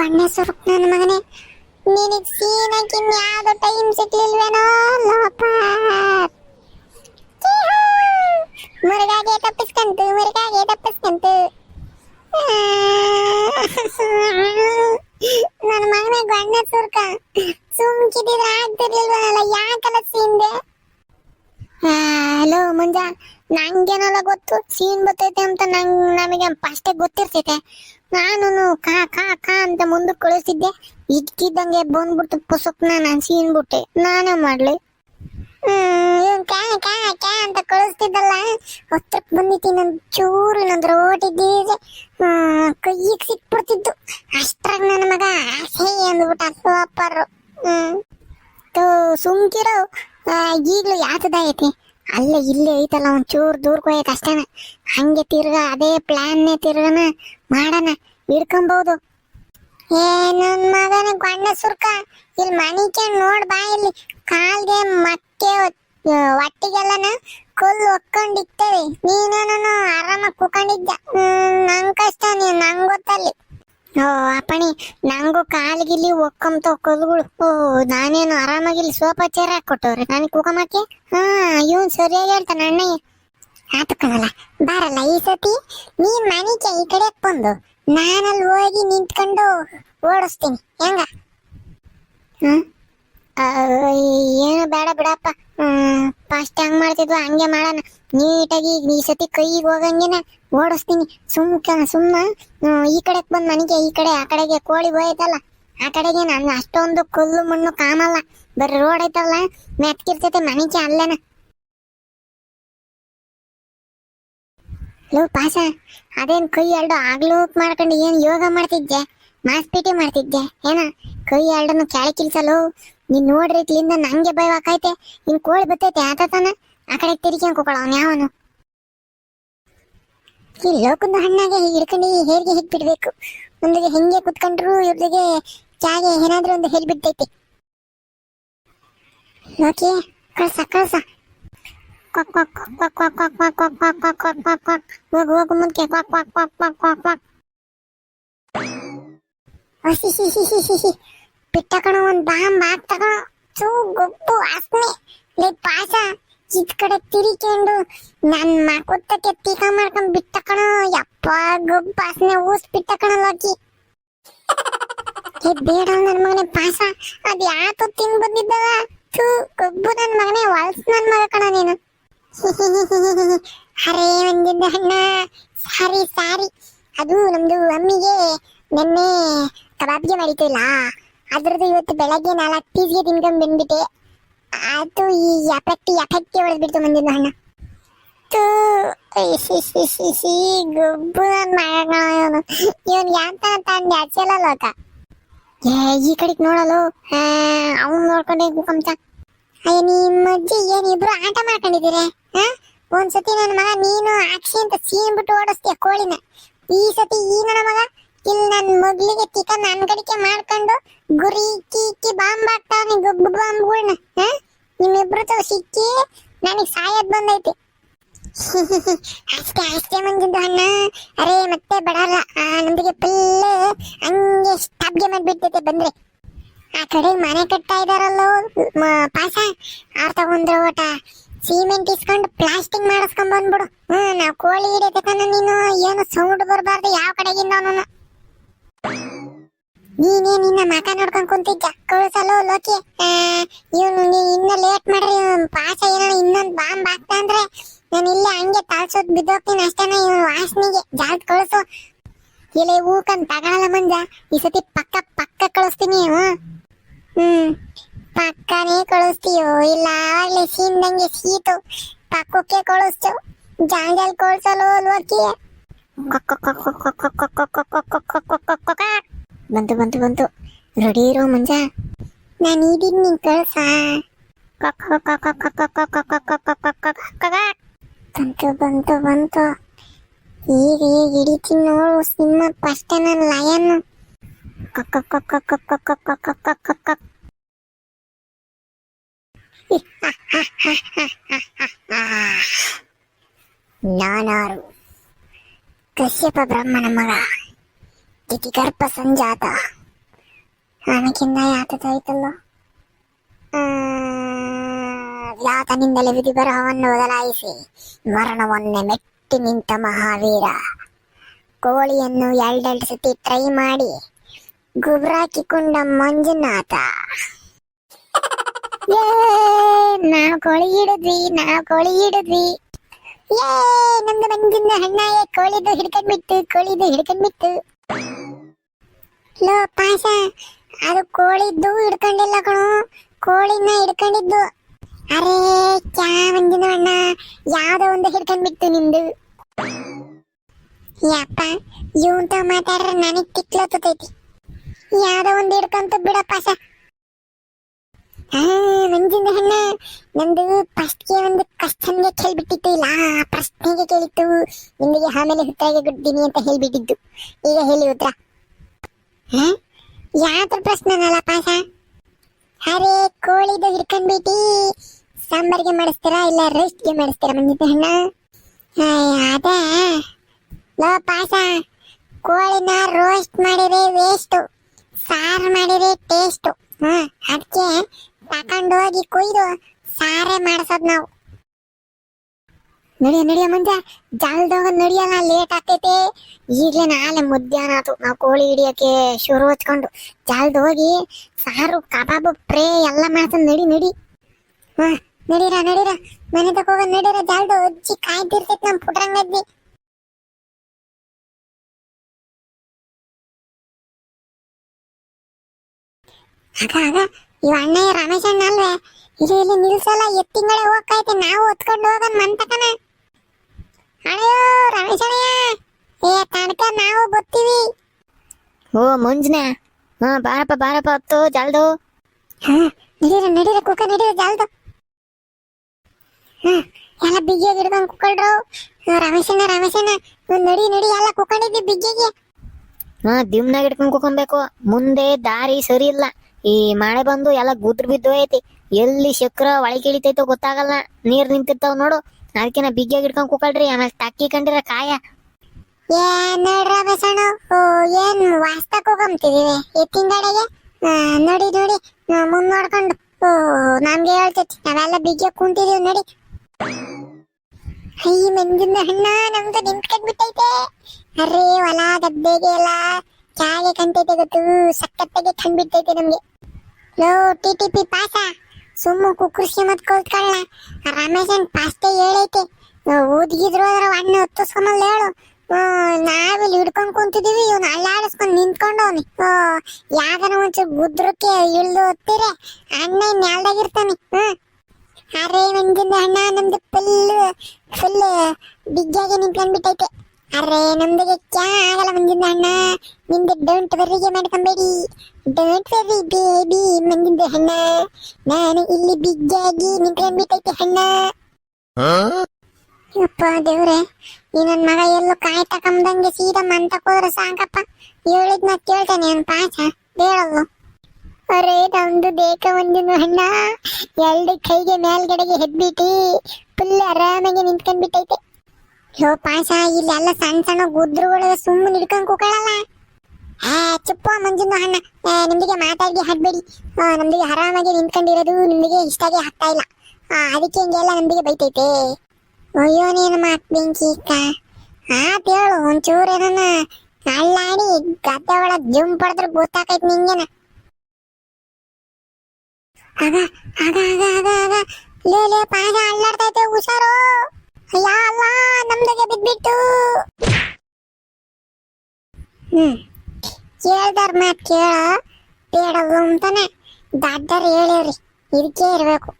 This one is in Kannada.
ಗಣ್ಣ ಸುರುಕ್ ನನ್ನ ಮಗನೇ ನಿನಗ್ ಸೀನಕ್ಕೆ ಯಾವ್ದು ಟೈಮ್ ಸಿಗ್ಲಿಲ್ವೇನೋ ಲೋಪ ಮುರುಗಾಗೆ ತಪ್ಪಿಸ್ಕಂತು ಮುರುಗಾಗೆ ತಪ್ಪಿಸ್ಕಂತು ನನ್ನ ಮಗನೇ ಗಣ್ಣ ಸುರ್ಕ ಸುಮ್ಕಿದ್ರೆ ಆಗ್ತಿರ್ಲಿಲ್ವಲ್ಲ ಯಾಕಲ್ಲ ಸೀನ್ದೆ ಹಲೋ ಮುಂಜ ನಂಗೇನಲ್ಲ ಗೊತ್ತು, ಸೀನ್ ಬರ್ತೈತೆ ಅಂತ ನಂಗ್, ನಮಗೆ ಫಸ್ಟೇ ಗೊತ್ತಿರ್ತೈತೆ. ನಾನು ಕಾ ಕಾ ಕಾ ಅಂತ ಮುಂದಕ್ಕೆ ಕಳಿಸ್ತಿದ್ದೆ ಇದ್ಕಿದ್ದಂಗೆ ಬಂದ್ಬಿಡ್ತು ಪುಸ್ತಕನ ನಾನು ಸೀನ್ ಬಿಟ್ಟೆ. ನಾನೇ ಮಾಡ್ಲಿ. ಹ್ಮ್ ಕ್ಯಾ ಕ್ಯಾ ಕ್ಯಾ ಅಂತ ಕಳಿಸ್ತಿದ್ದಲ್ಲ, ಹತ್ರಕ್ ಬಂದಿತ್ತು ನನ್ನ ಚೂರು ಇನ್ನೊಂದ್ ರೋಟಿದ್ದೀಗೆ ಬೀಜ ಕೈಗೆ ಸಿಕ್ಬಿಡ್ತಿದ್ದು ಅಷ್ಟ್ರಾಗ ನನ್ನ ಮಗ ಆಸೆ ಅಂದ್ಬಿಟ್ಟ ಸೂಪರ್ ಹ್ಮ್ ಸುಮ್ಕಿರೋ. ಈಗ್ಲೂ ಯಾತದ ಐತಿ? ಅಲ್ಲೇ ಇಲ್ಲೇ ಐತಲ್ಲ, ಒಂದ್ ಚೂರ್ ದೂರ ಹೋಯ್ತು ಅಷ್ಟೇನ. ಹಂಗೆ ತಿರ್ಗ ಅದೇ ಪ್ಲ್ಯಾನ್ನೇ ತಿರ್ಗನ ಮಾಡೋಣ ಹಿಡ್ಕೊಂಬಹುದು ಏ, ನನ್ ಮಗನ ಗಣ್ಣ ಸುರ್ಕ ಇಲ್ಲಿ ಮಣಿಕೆ ನೋಡ್ ಬಾ ಇಲ್ಲಿ. ಕಾಲ್ಗೆ ಮತ್ತೆ ಒಟ್ಟಿಗೆಲ್ಲನ ಕೊಲ್ಲು ಒಕ್ಕೊಂಡಿರ್ತೇವೆ ನೀನೇನೋ ಆರಾಮಾಗಿ ಕುಕೊಂಡಿದ್ದ ನಂಗ್ ಕಷ್ಟ ನೀ ನಂಗೆ ಗೊತ್ತಲ್ಲಿ. ಓ, ಅಪ್ಪಣಿ, ನಂಗೂ ಕಾಲ್ಗಿಲ್ಲಿ ಒಕ್ಕಂತ ಕೊಲ್ಗಳು ಓ, ನಾನೇನು ಆರಾಮಾಗಿಲ್ಲಿ ಸೋಫಾ ಚೇರ್ ನಾನು ಕುಕಮಕ್ಕೆ ಹಾ, ಇವನ್ ಸರಿಯಾಗಿ ಹೇಳ್ತಾನೆ, ಅಣ್ಣಯ್ಯ. ಕಣಲ್ಲ ಬಾರಲ್ಲ, ಈ ಸತಿ ನೀ ಮನೆಗೆ ಈ ಕಡೆ ಬಂದು ನಾನಲ್ಲಿ ಹೋಗಿ ನಿಂತ್ಕೊಂಡು ಓಡಿಸ್ತೀನಿ. ಹೆಂಗ? ಹ್ಮ್? ಏನು ಬೇಡ ಬಿಡಪ್ಪ. ಫಾಸ್ಟ್ ಹಂಗ್ ಮಾಡ್ತಿದ್ವು, ಹಂಗೆ ಮಾಡೋಣ. ನೀಟಾಗಿ ಈ ಸತಿ ಕೈಗೆ ಹೋಗಂಗೆನ ಓಡಿಸ್ತೀನಿ. ಸುಮ್ ಸುಮ್ಮ ಈ ಕಡೆ ಬಂದ್ ಮನೆಗೆ, ಈ ಕಡೆ, ಆ ಕಡೆಗೆ ಕೋಳಿ ಹೋಯ್ತಲ್ಲ, ಆ ಕಡೆಗೆ ನಾನು ಅಷ್ಟೊಂದು ಕಲ್ಲು ಮಣ್ಣು ಕಾಮಲ್ಲ ಬರೀ ರೋಡ್ ಐತಲ್ಲ ಮೆತ್ಕಿರ್ತೈತೆ ಮನೆಗೆ ಅಲ್ಲೇನ. ಲೋ, ಪಾಸ, ಅದೇನ್ ಕೈ ಎರಡು ಆಗ್ಲೂ ಮಾಡ್ಕೊಂಡು ಏನ್ ಯೋಗ ಮಾಡ್ತಿದ್ದೆ ಮಾಸ್ಪೀಟಿ ಮಾಡ್ತಿದ್ದೆ ಏನ ಕೈ ಎರಡನ್ನು ಕೆಳಗೆ ಕಿಲ್ಸಲು ನೀನ್ ನೋಡ್ರಿ ಇಲ್ಲಿಂದ ನಂಗೆ ಭಯವಾಕೈತೆ ನಿನ್ ಕೋಳಿ ಬತ್ತೈತೆ ಆತತಾನ ಆ ಕಡೆ ತಿರ್ಗಿ ಅವನು ಯಾವನು ಈ ಲೋಕದ ಹಣ್ಣಾಗೆ ಹೀಗೆ ಹಿಡ್ಕೊಂಡು ಹೇಗೆ ಬಿಡ್ಬೇಕು ಒಂದಿಗೆ ಹೆಂಗೆ ಕುತ್ಕೊಂಡ್ರು ಇವ್ರಿಗೆ ಚಾಗೆ ಏನಾದ್ರೂ ಒಂದು ಹೇಳ್ಬಿಡ್ತೈತಿ ಲೋಕಿ ಕಳ್ಸ ಕಳ್ಸ quack quack quack quack quack quack quack quack quack quack quack ಹೋಗು ಹೋಗು ಮುಂದಕ್ಕೆ quack quack quack quack quack quack ಹಸಿ ಸಿ ಬಿಟ್ಟ ಕಣ, ಒಂದ್ ಬಾಂಬ್ ಹಾಕ್ತಕ ಚೂ ಗೊಬ್ಬು ಆಸ್ನೆ ಲೇ ಪಾಸ ಇದ್ ಕಡೆ ತಿರಿಕೊಂಡು ನನ್ ಮಕೊತ್ತಕ್ಕೆ ತೀಕ ಮಾಡ್ಕೊಂಡ್ ಬಿಟ್ಟ ಕಣ. ಯಪ್ಪ, ಗೊಬ್ಬು ಆಸ್ನೆ ಊಸ್ ಬಿಟ್ಟ ಕಣ, ಲೋಕಿ. ಏ ಬೇಡ ನನ್ ಮಗನೇ ಪಾಸ ಅದ್ ಯಾತು ತಿನ್ ಬಂದಿದ್ದವ ಥೂ, ಗೊಬ್ಬು ನನ್ ಮಗನೇ, ವಲ್ಸ್ ನನ್ ಮಗ ಕಣ ನೀನು. ಅರೇ ಒಂದಿದ್ದ ಅಣ್ಣ ಸಾರಿ ಸಾರಿ. ಅದು ನಮ್ದು ಅಮ್ಮಿಗೆ ನಿನ್ನೆ ಕಬಾಬ್ಗೆ ಮಾಡಿತಿಲ್ಲ ಅದ್ರದ್ದು ಇವತ್ತು ಬೆಳಗ್ಗೆ ನಾಲ್ಕು ಪೀಸ್ಗೆ ತಿನ್ಕೊಂಡ್ ಬಂದ್ಬಿಟ್ಟೆ. ಅದು ಈ ಎಫೆಕ್ಟ್ ಎಫೆಕ್ಟ್ ಹೊಡೆದ್ಬಿಡ್ತು ಸಿ ಗೊಬ್ಬು ನನ್ ಇವನು. ಇವನ್ ಯಾಂತ ತಂದೆ ಹಚ್ಚಲ್ಲ ಲೋಕ ಏ, ಈ ಕಡೆಗೆ ನೋಡಲು. ಅವ್ನು ನೋಡ್ಕೊಂಡೆ ಗುಕಂಚ ಅಯ್ಯ ನಿಮ್ಮ ಅಜ್ಜಿ ಏನ್ ಇಬ್ರು ಆಟ ಮಾಡ್ಕೊಂಡಿದ್ದೀರಿ? ಹಾ? ಒಂದ್ಸತಿ ನನ್ನ ಮಗ ನೀನು ಅಕ್ಷಿ ಅಂತ ಸೀನ್ ಬಿಟ್ಟು ಓಡಿಸ್ತೀಯ ಕೋಳಿನ. ಈ ಸತಿ ಈ ನನ್ನ ಮಗ? ಇಲ್ಲಿ ನನ್ನ ಮಗ್ಳಿಗೆ ತಿಕ್ಕ ಅನ್ಗಡಿಕೆ ಮಾಡ್ಕೊಂಡು ಗುರಿ ಕೀಕಿ ಬಾಂಬ್ ಹಾಕ್ತಾವನಿ ಗುಬ್ಬು ಬಾಂಬ್ಗಳ್ನ ನಿಮ್ಮಿಬ್ರು ತೋ ಸಿಕ್ಕಿ ನನಗೆ ಸಾಯದ್ ಬಂದೈತಿ. ಅಷ್ಟೇ ಅಷ್ಟೇ ಮಂಜಿದ್ದು ಅಣ್ಣ. ಅರೇ, ಮತ್ತೆ ಬಡಲ್ಲ ನಮ್ದಿಗೆ ಫುಲ್ ಹಂಗೆ ಸ್ಟಾಪ್ಗೆ ಮಾಡ್ಬಿಡ್ತೈತೆ ಬಂದ್ರೆ. ಆ ಕಡೆ ಮನೆ ಕಟ್ತಾ ಇದಾರಲ್ಲೋ ಪಾಸ ಆರ್ ತಗೊಂಡ್ರ ಓಟ ಸಿಮೆಂಟ್ ಇಸ್ಕೊಂಡು ಪ್ಲಾಸ್ಟಿಕ್ ಮಾಡಿಸ್ಕೊಂಡ್ ಬಂದ್ಬಿಡು. ಹ್ಮ್, ನಾವ್ ಕೋಳಿ ಹಿಡಿಯತಕ್ಕ ನೀನು, ಏನು ಸೌಂಡ್ ಬರಬಾರ್ದು, ಯಾವ ಕಡೆಗಿಂದ ನೀನೇ ನಿನ್ನ ಮಕ ನೋಡ್ಕೊಂಡ್ ಕುಂತಿದ್ದ ಕಳ್ಸಲು ಲೋಕಿ. ಇವನು ಇನ್ನ ಲೇಟ್ ಮಾಡ್ರಿ ಪಾಸ ಏನೋ ಇನ್ನೊಂದ್ ಬಾಂಬ್ ಹಾಕ್ತಾ ಅಂದ್ರೆ ನಾನು ಇಲ್ಲೇ ಹಂಗೆ ತಾಳ್ಸೋದ್ ಬಿದ್ದೋಗ್ತೀನಿ ಅಷ್ಟೇನ ಇವನು ವಾಸನಿಗೆ. ಜಾಲ್ತ್ ಕಳ್ಸು ಎಲೆ ಹೂಕಂದ್ ತಗೊಳಲ್ಲ ಮಂಜ. ಈ ಸತಿ ಪಕ್ಕ ಪಕ್ಕ ಕಳಿಸ್ತೀನಿ ಹ್ಮ್, ಪಕ್ಕನೇ ಕಳಿಸ್ತೀಯೋ? ಇಲ್ಲ, ಆಗ್ಲೇ ಸೀನ್ದಂಗೆ ಸೀತು. ಪಕ್ಕಕ್ಕೆ ಕಳಿಸ್ತು. ಜಾಂಗಲ್ ಕಳ್ಸಲು ಲೋಕಿ. ಬಂತು ಬಂತು ಬಂತು ರೆಡಿ ಇರೋ ಮಂಜ ನಾನು ಇದೀನಿ ನೀನ್ ಕಳ್ಸ ಬಂತು ಬಂತು ಬಂತು ಈಗ ಈಗ ಹಿಡಿತೀನಿ ನೋಡು ಸಿಂಹ ಫಸ್ಟ್ ನನ್ನ ಲಯನ್ ನಾನಾರು ಕಶ್ಯಪ ಬ್ರಹ್ಮನ ಮಗ. ಗರ್ಭ ಸಂಜಾತ. ಆಮೇಕಿಂದ ಯಾತದಾಯ್ತಲ್ಲ? ಯಾತನಿಂದಲೇ ವಿಧಿ ಬರಹವನ್ನು ಬದಲಾಯಿಸಿ ಮರಣವನ್ನೇ ಮೆಟ್ಟಿ ನಿಂತ ಮಹಾವೀರ. ಕೋಳಿಯನ್ನು ಎರಡೆರಡು ಸುತ್ತಿ ಟ್ರೈ ಮಾಡಿ ಗುಬ್ರಾಕಿಕೊಂಡ ಮಂಜುನಾಥ. ನಾವು ಕೋಳಿ ಹಿಡಿದ್ವಿ, ನಾವು ಕೋಳಿ ಹಿಡಿದ್ವಿ. ಏ, ನಮ್ದು ಬಂದಿದ್ದ ಹಣ್ಣಾಯ ಕೋಳಿದು ಹಿಡ್ಕೊಂಡ್ಬಿಟ್ಟು ಕೋಳಿದು ಹಿಡ್ಕೊಂಡ್ಬಿಟ್ಟು. ಲೋ ಪಾಸ ಅದು ಕೋಳಿದ್ದು ಹಿಡ್ಕೊಂಡಿಲ್ಲ ಕಣು. ಕೋಳಿನ ಹಿಡ್ಕೊಂಡಿದ್ದು. ಅರೇ, ಕ್ಯಾ ಮಂಜಿನ ಅಣ್ಣ, ಯಾವ್ದೋ ಒಂದು ಹಿಡ್ಕೊಂಡ್ಬಿಟ್ಟು ನಿಂದು. ಯಪ್ಪ ಇವಂತ ಮಾತಾಡ್ರೆ ನನಗ್ ತಿಕ್ಲತ್ತೈತಿ. ಯಾವ್ದೋ ಒಂದು ಹಿಡ್ಕೊಂತ ಬಿಡಪ್ಪ ಸ ಆ ಮಂಜಿನ ಹಣ್ಣ ನಂದು ಫಸ್ಟ್ಗೆ ಒಂದು ಕ್ವಶನ್ಗೆ ಕೇಳ್ಬಿಟ್ಟಿತ್ತು. ಇಲ್ಲ ಪ್ರಶ್ನೆಗೆ ಕೇಳಿತ್ತು. ನಿಮಗೆ ಆಮೇಲೆ ಉತ್ತರಗೆ ಕೊಡ್ತೀನಿ ಅಂತ ಹೇಳ್ಬಿಟ್ಟಿದ್ದು. ಈಗ ಹೇಳಿ ಉತ್ತರ. ಹ? ಯಾವ್ದ್ರ ಪ್ರಶ್ನೆನಲ್ಲ ಪಾಸ ಅರೆ ಕೋಳಿದು ಹಿಡ್ಕೊಂಡ್ಬಿಟ್ಟು ಸಾಂಬಾರ್ಗೆ ಮಾಡಿಸ್ತೀರಾ ಇಲ್ಲ ರೈಸ್ಗೆ ಮಾಡಿಸ್ತೀರಾ ಮಂಜಿನ ಹಣ್ಣ? ಅದೇ. ಲೋ ಪಾಸ ಕೋಳಿನ ರೋಸ್ಟ್ ಮಾಡಿದ್ರೆ ವೇಸ್ಟ್ ಸಾರು ಮಾಡಿದ್ರೆ ಟೇಸ್ಟ್ ಹಾ ಅದಕ್ಕೆ ತಕೊಂಡು ಹೋಗಿ ಕುಯ್ದು ಸಾರೆ ಮಾಡ್ಸೋದ್ ನಾವು. ನಡಿಯ ನಡಿಯ ಮುಂಜ. ಜಲ್ದೋಗ ನಡಿಯಲ್ಲ ಲೇಟ್ ಆಗ್ತೈತೆ. ಈಗಲೇ ನಾಳೆ ಮಧ್ಯಾಹ್ನ ಆತು. ನಾವು ಕೋಳಿ ಹಿಡಿಯೋಕೆ ಶುರು ಹಚ್ಕೊಂಡು ಜಲ್ದ್ ಹೋಗಿ ಸಾರು, ಕಬಾಬು, ಪ್ರೇ ಎಲ್ಲ ಮಾಡ್ತಂದ್ ನಡಿ ನಡಿ. ಹಾ, ನಡೀರ ನಡೀರ? ಮನೆ ತಕ ಹೋಗ ನಡೀರ? ಜಲ್ದು ಅಜ್ಜಿ ಕಾಯ್ತಿರ್ತೈತಿ ನಮ್ಮ ಪುಟ್ರಂಗಜ್ಜಿ ಆಗ ಇವ ಅಣ್ಣ ರಮೇಶ್ ಅಣ್ಣ ಅಲ್ವೇ ಇಲ್ಲಿ ಇಲ್ಲಿ ನಿಲ್ಸಲ್ಲ ಎತ್ತಿಂಗಡೆ ಹೋಗ್ತೈತೆ ನಾವು ಹೊತ್ಕೊಂಡು ಹೋಗನ್ ಮಂತಕನ ಅಯ್ಯೋ ರಮೇಶ್ ಅಣ್ಣಯ್ಯ ಏ ತನಕ ನಾವು ಬರ್ತೀವಿ. ಓ ಮುಂಜ್ನ. ಹಾ ಬಾರಪ್ಪ ಬಾರಪ್ಪ ಹತ್ತು ಜಲ್ದು. ಹಾ ನಡೀರ ನಡೀರ ಕುಕ್ಕ ನಡೀರ ಜಲ್ದು. ಹಾ ಎಲ್ಲ ಬಿಗಿಯಾಗಿ ಹಿಡ್ಕೊಂಡು ಕುಕ್ಕಳ್ರು. ರಮೇಶಣ್ಣ ರಮೇಶಣ್ಣ. ನಡಿ ನಡಿ ಎಲ್ಲ ಕುಕ್ಕೊಂಡಿದ್ವಿ ಬಿಗ್ಗೆಗೆ ಹಾ ದಿಮ್ನಾಗ ಹಿಡ್ಕೊಂಡು ಕುಕೊಂಬೇಕು ಮುಂದೆ ದಾರಿ ಸರಿ ಇಲ್ಲ. ಈ ಮಳೆ ಬಂದು ಎಲ್ಲ ಗುದ್ರ ಬಿದ್ದೋಯ್ತಿ ಎಲ್ಲಿ ಶಕ್ರ ಒಳಗೆ ಇಳಿತೈತೋ ಗೊತ್ತಾಗಲ್ಲ. ನೀರ್ ನಿಂತಿರ್ತಾವ್ ನೋಡು. ಅದಕ್ಕೆ ನಾ ಹಿಡ್ಕೊಂಡ್ ಕುಕಳ್ರಿ. ಆಮೇಲೆ ಟಕ್ಕಿ ಕಂಡಿರ ಕಾಯ. ಏ, ನೋಡ್ರ ಓ, ಏನ್ ವಾಸ್ತಕ್ ಹೋಗಂತಿದೀವಿ ಎತ್ತಿಂಗಡೆಗೆ ನೋಡಿ ನೋಡಿ. ನಾವ್ ಮುಂದ್ ನೋಡ್ಕೊಂಡು. ನಮ್ಗೆ ಹೇಳ್ತೈತಿ. ನಾವೆಲ್ಲ ಬಿಗಿಯಾಗಿ ಕುಂತಿದೀವಿ ನೋಡಿ. ಈ ಮಂಜಿನ ಹಣ್ಣ ನಮ್ದು ನಿಂತ್ಕೊಂಡ್ ಬಿಟ್ಟೈತೆ. ಅರೇ, ಹೊಲ ಗದ್ದೆಗೆ ಎಲ್ಲ ಚಾಗೆ ಕಂತೈತೆ ಗೊತ್ತು. ಸಕ್ಕತ್ತಾಗೆ ಕಂಡ್ಬಿಟ್ಟೈತೆ ನಮ್ಗೆ. ಲೋ, ಟಿ ಟಿ ಪಾಸ. ಸುಮ್ಮ ಕುಕ್ಕರ್ಸಿ ಮತ್ ಕಲ್ತ್ಕೊಳ್ಳ ರಮೇಶನ್ ಪಾಸ್ತೆ ಹೇಳೈತೆ. ಊದ್ಗಿದ್ರು ಅದ್ರ ಅಣ್ಣ ಹೊತ್ತಿಸ್ಕೊಂಬಲ್ಲ ಹೇಳು. ನಾವಿಲ್ಲಿ ಹಿಡ್ಕೊಂಡ್ ಕುಂತಿದೀವಿ, ಇವ್ನ ಅಳ್ಳಾಡಿಸ್ಕೊಂಡ್ ಓ ಯಾವ್ದಾರ ಒಂಚೂರು ಗುದ್ರಕ್ಕೆ ಇಳ್ದು ಹೊತ್ತಿರೆ. ಅಣ್ಣ ನೆಲ್ದಾಗಿರ್ತಾನೆ ಹ್ಮ್. ಅರೆ ಮಂಜಿಂದ ಅಣ್ಣ, ನಮ್ದು ಫುಲ್ ಫುಲ್ ಬಿಗ್ಗಾಗಿ ನಿಂತ್ಕೊಂಡ್ಬಿಟ್ಟೈತೆ ಅರೆ, ನಮ್ದಿಗೆ ಕ್ಯಾ ಆಗಲ್ಲ ಮಂಜಿಂದ ಅಣ್ಣ. ನಿಮ್ದು ಡೋಂಟ್ ವೆರಿಗೆ ಮಾಡ್ಕೊಂಬೇಡಿ. ವೆರಿ ಬೇಬಿ ಮಂಜಿಂದ ಹಣ್ಣ ನಾನು ಇಲ್ಲಿ ಬಿಗ್ಗಾಗಿ ನಿಂತ್ಕೊಂಡ್ಬಿಟ್ಟೈತೆ ಹಣ್ಣ ಯಪ್ಪ ದೇವ್ರೆ ಈ ನನ್ ಮಗ ಎಲ್ಲೂ ಕಾಯಿ ತಕೊಂಬಂಗೆ ಸೀದಾ ಮಂತಕ್ ಹೋದ್ರೆ ಸಾಕಪ್ಪ. ಹೇಳಿದ್ನ ಕೇಳ್ತಾನೆ ಅವ್ನು ಪಾಚ ಬೇಡಲ್ಲು ಅರೆ ನಮ್ದು ಬೇಕ ಒಂದಿನ ಹಣ್ಣ ಎರಡು ಕೈಗೆ ಮೇಲ್ಗಡೆಗೆ ಹೆದ್ಬಿಟ್ಟು ಫುಲ್ ಆರಾಮಾಗಿ ನಿಂತ್ಕೊಂಡ್ಬಿಟ್ಟೈತೆ. ಯೋ ಪಾಚ ಇಲ್ಲೆಲ್ಲ ಸಣ್ಣ ಸಣ್ಣ ಗುದ್ರುಗಳ ಸುಮ್ಮನೆ ಹಿಡ್ಕೊಂಡ್ ಕೂಕೊಳ್ಳಲ್ಲ ಆ ಚುಪ್ಪ ಮಂಜುನ ಅಣ್ಣ. ಆ, ನಿಮ್ದಿಗೆ ಮಾತಾಡಿ ಹಾಕ್ಬೇಡಿ ಆ, ನಮ್ದಿಗೆ ಆರಾಮಾಗಿ ನಿಂತ್ಕೊಂಡಿರೋದು ಇಷ್ಟ ಇಷ್ಟಾಗಿ ಆಗ್ತಾ ಇಲ್ಲ. ಅದಕ್ಕೆ ಹಿಂಗೆಲ್ಲ ನಮ್ದಿಗೆ ಬೈತೈತೆ. ಅಯ್ಯೋ ನೀನು ಮಾತ್ ಬೆಂಕಿ ಅಕ್ಕ. ಆತ್ ಹೇಳು ಒಂಚೂರು ಏನನ್ನ ಅಳ್ಳಾಡಿ ಗದ್ದೆ ಒಳಗೆ ಜುಮ್ ಪಡೆದ್ರೆ ಗೊತ್ತಾಕೈತ್ ನಿಂಗೇನ. ಆಗ ಆಗ ಆಗ ಆಗ ಆಗ. ಲೇ ಲೇ ಪಾದ ಅಳ್ಳಾಡ್ತೈತೆ ಹುಷಾರು. ಯಾ ಅಲ್ಲ ನಮ್ದಗೆ ಬಿದ್ಬಿಟ್ಟು. ಹ್ಮ್. ಕೇಳ್ದಾರ ಮಾತ್ ಕೇಳ ಬೇಡಲ್ಲ ಅಂತಾನೆ ದಡ್ಡರು ಹೇಳಿವ್ರಿ. ಇದಕ್ಕೆ ಇರ್ಬೇಕು.